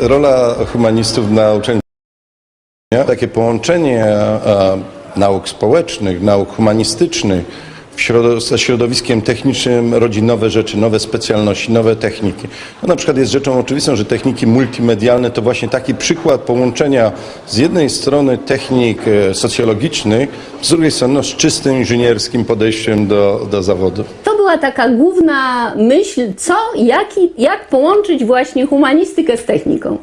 rola humanistów na uczelni takie połączenie nauk społecznych, nauk humanistycznych w ze środowiskiem technicznym rodzi nowe rzeczy, nowe specjalności, nowe techniki. No, na przykład jest rzeczą oczywistą, że techniki multimedialne to właśnie taki przykład połączenia z jednej strony technik e, socjologicznych, z drugiej strony no, z czystym inżynierskim podejściem do, do zawodu. Była taka główna myśl, co, jaki, jak połączyć właśnie humanistykę z techniką.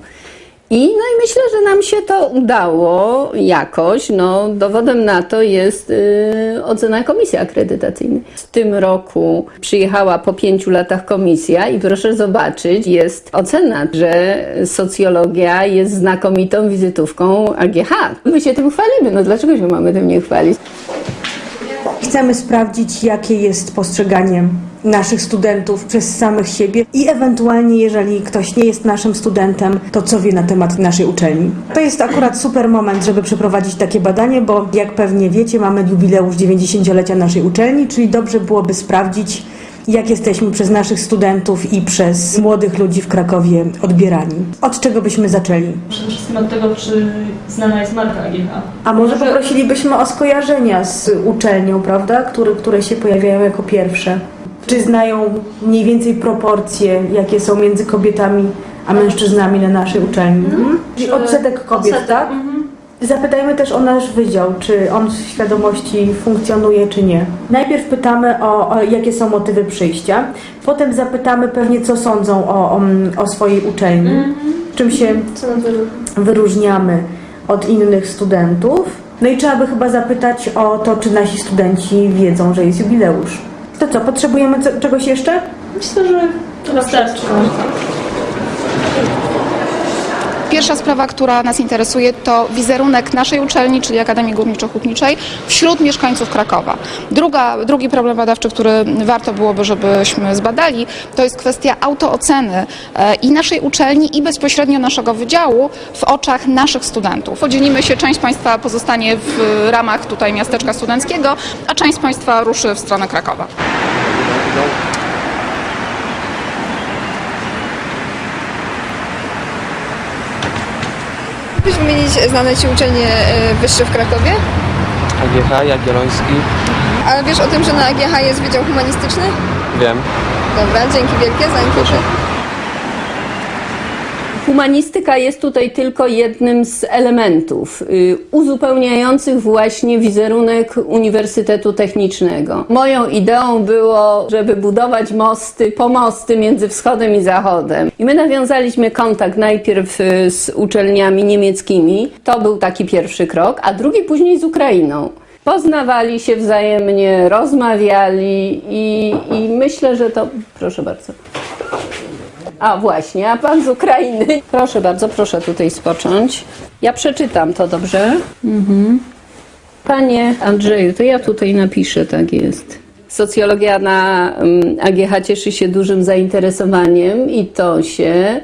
I, no i myślę, że nam się to udało jakoś. No, dowodem na to jest y, ocena komisji akredytacyjnej. W tym roku przyjechała po pięciu latach komisja i proszę zobaczyć, jest ocena, że socjologia jest znakomitą wizytówką AGH. My się tym chwalimy, no dlaczego się mamy tym nie chwalić? Chcemy sprawdzić, jakie jest postrzeganie naszych studentów przez samych siebie i ewentualnie, jeżeli ktoś nie jest naszym studentem, to co wie na temat naszej uczelni. To jest akurat super moment, żeby przeprowadzić takie badanie, bo jak pewnie wiecie, mamy jubileusz 90-lecia naszej uczelni, czyli dobrze byłoby sprawdzić, jak jesteśmy przez naszych studentów i przez młodych ludzi w Krakowie odbierani. Od czego byśmy zaczęli? Przede wszystkim od tego, czy znana jest marka AGH. A może poprosilibyśmy o skojarzenia z uczelnią, prawda? Które, które się pojawiają jako pierwsze. Czy znają mniej więcej proporcje, jakie są między kobietami a mężczyznami na naszej uczelni? Mhm. Czyli Czy- odsetek kobiet, odsetek, tak? Zapytajmy też o nasz wydział, czy on w świadomości funkcjonuje, czy nie. Najpierw pytamy o, o jakie są motywy przyjścia, potem zapytamy pewnie, co sądzą o, o, o swojej uczelni, czym się wyróżniamy od innych studentów. No i trzeba by chyba zapytać o to, czy nasi studenci wiedzą, że jest jubileusz. To co, potrzebujemy co, czegoś jeszcze? Myślę, że to wystarczy. Pierwsza sprawa, która nas interesuje, to wizerunek naszej uczelni, czyli Akademii Górniczo-Hutniczej, wśród mieszkańców Krakowa. Druga, drugi problem badawczy, który warto byłoby, żebyśmy zbadali, to jest kwestia autooceny e, i naszej uczelni, i bezpośrednio naszego wydziału w oczach naszych studentów. Podzielimy się, część Państwa pozostanie w ramach tutaj miasteczka studenckiego, a część Państwa ruszy w stronę Krakowa. Mógłbyś wymienić znane Ci uczelnie e, wyższe w Krakowie? AGH, Jagielloński. A wiesz o tym, że na AGH jest Wydział Humanistyczny? Wiem. Dobra, dzięki wielkie za ankietę. Humanistyka jest tutaj tylko jednym z elementów y, uzupełniających właśnie wizerunek Uniwersytetu Technicznego. Moją ideą było, żeby budować mosty, pomosty między wschodem i zachodem. I my nawiązaliśmy kontakt najpierw y, z uczelniami niemieckimi. To był taki pierwszy krok, a drugi później z Ukrainą. Poznawali się wzajemnie, rozmawiali i, i myślę, że to. Proszę bardzo. A właśnie, a pan z Ukrainy. Proszę bardzo, proszę tutaj spocząć. Ja przeczytam to dobrze. Mhm. Panie Andrzeju, to ja tutaj napiszę, tak jest. Socjologia na AGH cieszy się dużym zainteresowaniem i to się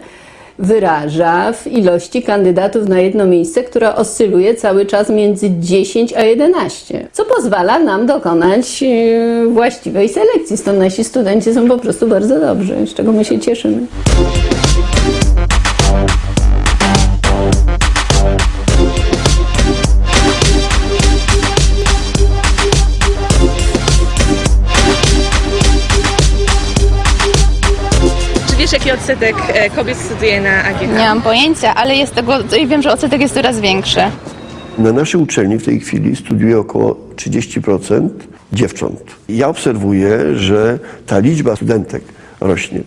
wyraża w ilości kandydatów na jedno miejsce, która oscyluje cały czas między 10 a 11, co pozwala nam dokonać e, właściwej selekcji. Stąd nasi studenci są po prostu bardzo dobrzy, z czego my się cieszymy. Jaki odsetek e, kobiet studiuje na AGH? Nie mam pojęcia, ale jest tego, wiem, że odsetek jest coraz większy. Na naszej uczelni w tej chwili studiuje około 30% dziewcząt. Ja obserwuję, że ta liczba studentek rośnie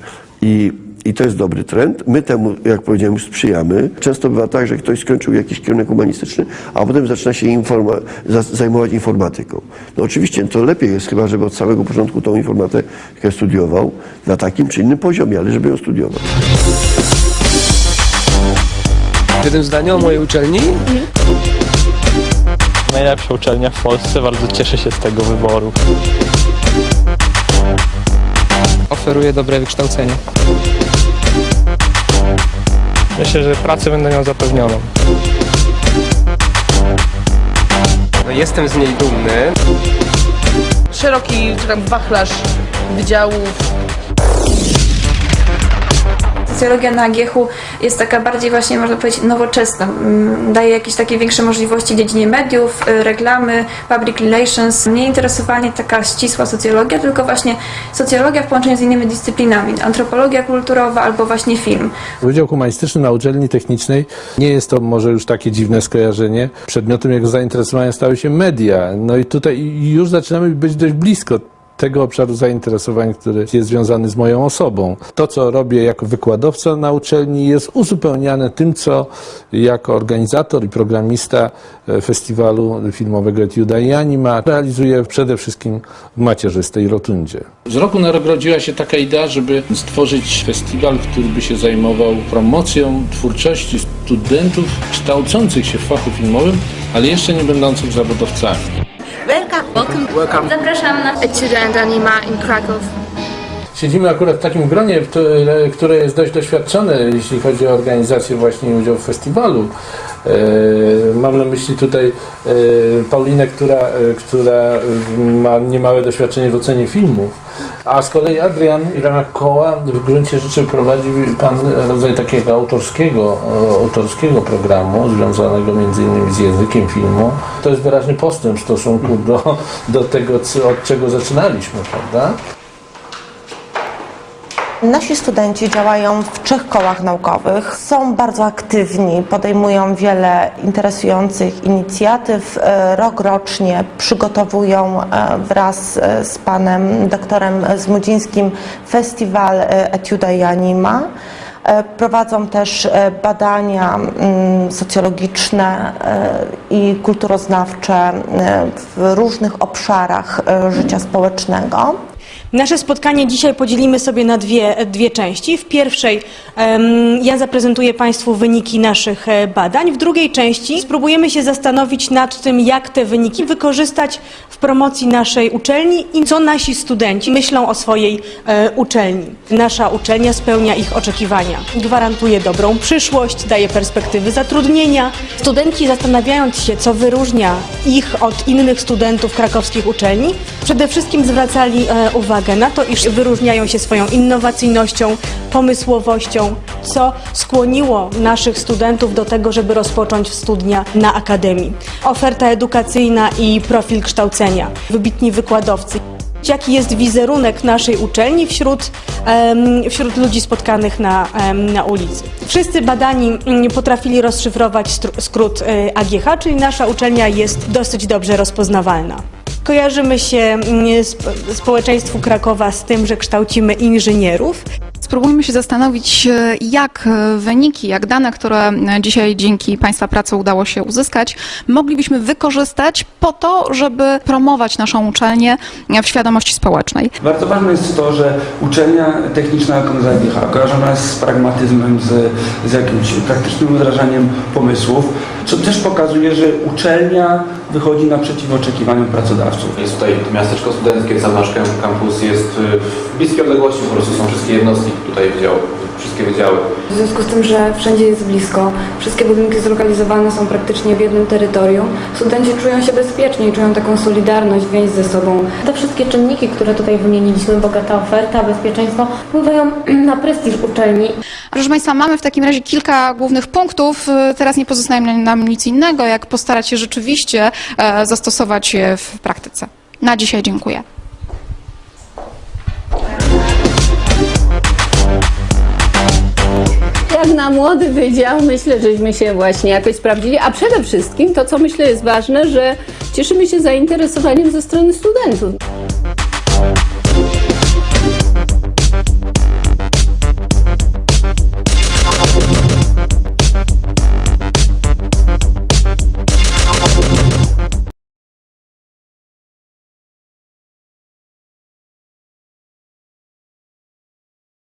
i, i to jest dobry trend. My temu, jak powiedziałem, już sprzyjamy. Często bywa tak, że ktoś skończył jakiś kierunek humanistyczny, a potem zaczyna się informa- za- zajmować informatyką. No oczywiście to lepiej jest chyba, żeby od samego początku tą informatykę studiował na takim czy innym poziomie, ale żeby ją studiował. W jednym zdaniu o mojej uczelni? najlepsza uczelnia w Polsce, bardzo cieszę się z tego wyboru. Oferuje dobre wykształcenie. Myślę, że pracę będę miał zapewnioną. No, jestem z niej dumny. Szeroki tak, wachlarz wydziałów. Socjologia na AGH-u jest taka bardziej właśnie, można powiedzieć, nowoczesna. Mm, Daje jakieś takie większe możliwości w dziedzinie mediów, y, reklamy, public relations. Mnie interesowała nie taka ścisła socjologia, tylko właśnie socjologia w połączeniu z innymi dyscyplinami. Antropologia kulturowa albo właśnie film. Wydział Humanistyczny na uczelni technicznej nie jest to może już takie dziwne skojarzenie. Przedmiotem jego zainteresowania stały się media. No i tutaj już zaczynamy być dość blisko tego obszaru zainteresowań, który jest związany z moją osobą. To, co robię jako wykładowca na uczelni, jest uzupełniane tym, co jako organizator i programista e, festiwalu filmowego Etiuda i Anima realizuję przede wszystkim w macierzystej rotundzie. Z roku na rok rodziła się taka idea, żeby stworzyć festiwal, który by się zajmował promocją twórczości studentów kształcących się w fachu filmowym, ale jeszcze nie będących zawodowcami. Zapraszam na Etude and Anima in Kraków. Siedzimy akurat w takim gronie, które, jest dość doświadczone, jeśli chodzi o organizację właśnie i udział w festiwalu. E, Mam na myśli tutaj e, Paulinę, która, e, która ma niemałe doświadczenie w ocenie filmów. A z kolei Adrian i w ramach koła w gruncie rzeczy prowadzi pan rodzaj takiego autorskiego, autorskiego programu związanego innymi z językiem filmu. To jest wyraźny postęp w stosunku do, do tego, od czego zaczynaliśmy, prawda? Nasi studenci działają w trzech kołach naukowych, są bardzo aktywni, podejmują wiele interesujących inicjatyw. E, Rok rocznie przygotowują e, wraz e, z panem doktorem Zmudzińskim festiwal Etiuda i Anima. Prowadzą też badania mm, socjologiczne i kulturoznawcze w różnych obszarach życia społecznego. Nasze spotkanie dzisiaj podzielimy sobie na dwie, dwie części. W pierwszej ja zaprezentuję Państwu wyniki naszych e, badań. W drugiej części spróbujemy się zastanowić nad tym, jak te wyniki wykorzystać w promocji naszej uczelni i co nasi studenci myślą o swojej e, uczelni. Nasza uczelnia spełnia ich oczekiwania. Gwarantuje dobrą przyszłość, daje perspektywy zatrudnienia. Studenci zastanawiając się, co wyróżnia ich od innych studentów krakowskich uczelni, przede wszystkim zwracali e, uwagę na to, iż wyróżniają się swoją innowacyjnością, pomysłowością, co skłoniło naszych studentów do tego, żeby rozpocząć studia na Akademii. Oferta edukacyjna i profil kształcenia, wybitni wykładowcy. Jaki jest wizerunek naszej uczelni wśród, wśród ludzi spotkanych na, na ulicy? Wszyscy badani mm, potrafili rozszyfrować skrót e, AGH, czyli nasza uczelnia jest dosyć dobrze rozpoznawalna. Kojarzymy się mm, sp- społeczeństwu Krakowa z tym, że kształcimy inżynierów. Spróbujmy się zastanowić, e, jak e, wyniki, jak dane, które e, dzisiaj dzięki Państwa pracy udało się uzyskać, moglibyśmy wykorzystać po to, żeby promować naszą uczelnię w świadomości społecznej. Bardzo ważne jest to, że uczelnia techniczna Konrada Wiecha kojarzona jest z pragmatyzmem, z, z jakimś praktycznym wdrażaniem pomysłów, co też pokazuje, że uczelnia wychodzi naprzeciw oczekiwaniom pracodawców. Jest tutaj miasteczko studenckie, sam nasz kampus jest w bliskiej odległości, po prostu są wszystkie jednostki tutaj wydziały, wszystkie wydziały. W związku z tym, że wszędzie jest blisko, wszystkie budynki zlokalizowane są praktycznie w jednym terytorium, studenci czują się bezpiecznie i czują taką solidarność, więź ze sobą. Te wszystkie czynniki, które tutaj wymieniliśmy, bogata oferta, bezpieczeństwo, wpływają na prestiż uczelni. Proszę Państwa, mamy w takim razie kilka głównych punktów. Teraz nie pozostaje nam nic innego, jak postarać się rzeczywiście e, zastosować je w praktyce. Na dzisiaj dziękuję. Na młody wydział, myślę, żeśmy się właśnie jakoś sprawdzili, a przede wszystkim to, co myślę jest ważne, że cieszymy się zainteresowaniem ze strony studentów.